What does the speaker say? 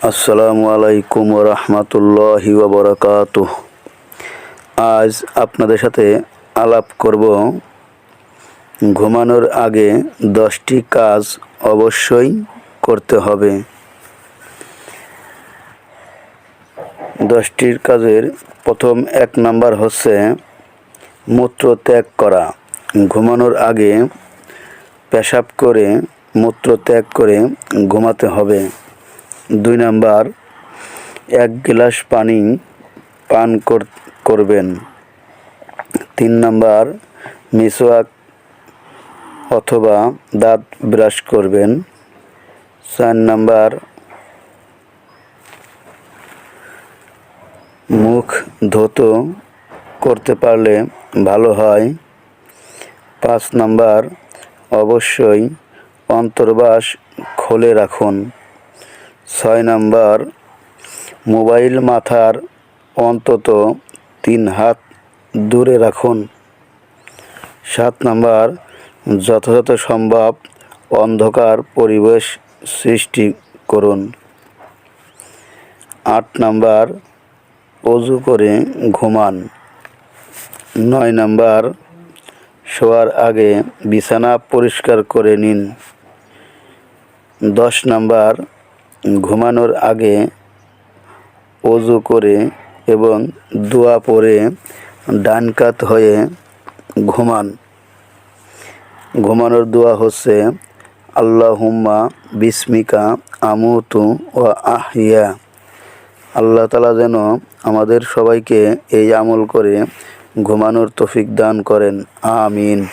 আসসালামু আলাইকুম রহমতুল্লাহি ওবরাকাত আজ আপনাদের সাথে আলাপ করব। ঘুমানোর আগে দশটি কাজ অবশ্যই করতে হবে। দশটির কাজের প্রথম এক নাম্বার হচ্ছে মূত্র ত্যাগ করা। ঘুমানোর আগে পেশাব করে মূত্র ত্যাগ করে ঘুমাতে হবে। দুই নাম্বার, এক গ্লাস পানি পান কর- করবেন। তিন নাম্বার মিসওয়াক অথবা দাঁত ব্রাশ করবেন। চার নাম্বার, মুখ ধৌত করতে পারলে ভালো হয়। পাঁচ নাম্বার, অবশ্যই অন্তর্বাস খোলে রাখুন। ছয় নাম্বার, মোবাইল মাথার অন্তত তিন হাত দূরে রাখুন। সাত নাম্বার, যথাযথ সম্ভব অন্ধকার পরিবেশ সৃষ্টি করুন। আট নাম্বার, অজু করে ঘুমান। নয় নাম্বার, শোয়ার আগে বিছানা পরিষ্কার করে নিন। দশ নাম্বার ঘুমানোর আগে অজু করে এবং দোয়া পরে ডান কাত হয়ে ঘুমান। ঘুমানোর দোয়া হচ্ছে আল্লাহ হুম্মা বিস্মিকা আমুতু ও আহিয়া। আল্লাহ তালা যেন আমাদের সবাইকে এই আমল করে ঘুমানোর তফিক দান করেন। আমিন।